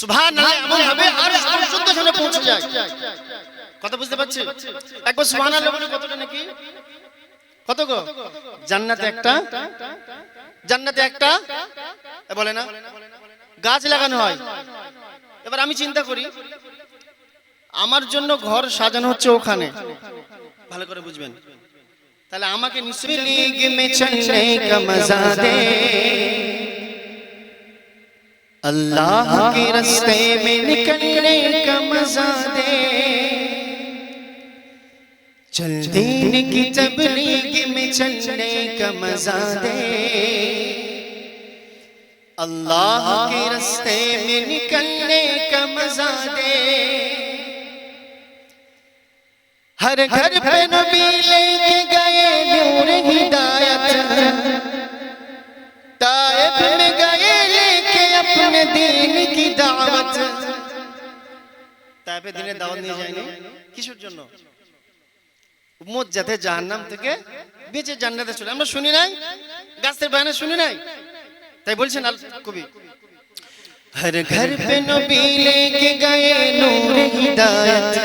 সুবহান এমন হবে আর শুদ্ধ পৌঁছে যায়। কথা বুঝতে পারছি? একবার সুবহান আল্লাহ বলে কতটা নাকি? কত গো? জান্নাতে একটা? জান্নাতে একটা? বলে না? গাছ লাগানো হয়। এবার আমি চিন্তা করি আমার জন্য ঘর সাজানো হচ্ছে ওখানে। ভালো করে বুঝবেন। তাহলে আমাকে নিশ্চয়ই अल्लाह के रास्ते में निकलने का मज़ा दे। चल दीन की तबलीग में चलने का मज़ा दे। अल्लाह के रास्ते में निकलने का मज़ा दे। हर घर पे नबी लेके दीन की दावत তাইপে দিনে দাওয়াত নিয়ে যায়নি কিসের জন্য উম্মত যাতে জাহান্নাম থেকে বেঁচে জান্নাতে চলে আমরা শুনি নাই গাছের বায়না শুনি নাই তাই বলছেন আল কবি हर घर पे नबी लेके गए नूर हिदायत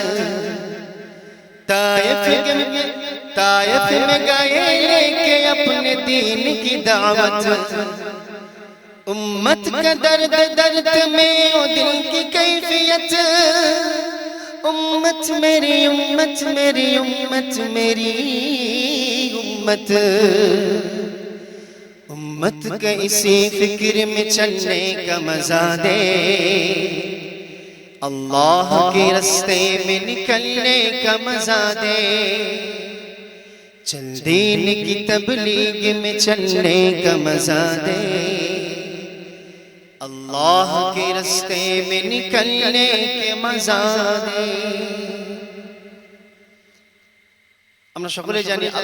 ताइफ में ताइफ में गए लेके अपने दीन की दावत امت کا درد درد میں او دل کی کیفیت۔ امت میری امت میری امت میری امت۔ امت کا اسی فکر میں چلنے کا مزا دے۔ اللہ کے رستے میں نکلنے کا مزہ دے۔ چل دین کی تبلیغ میں چلنے کا مزہ دے۔ اللہ کے رستے میں نکلنے کے مزہ دے আমরা সকলে জানি আল্লাহ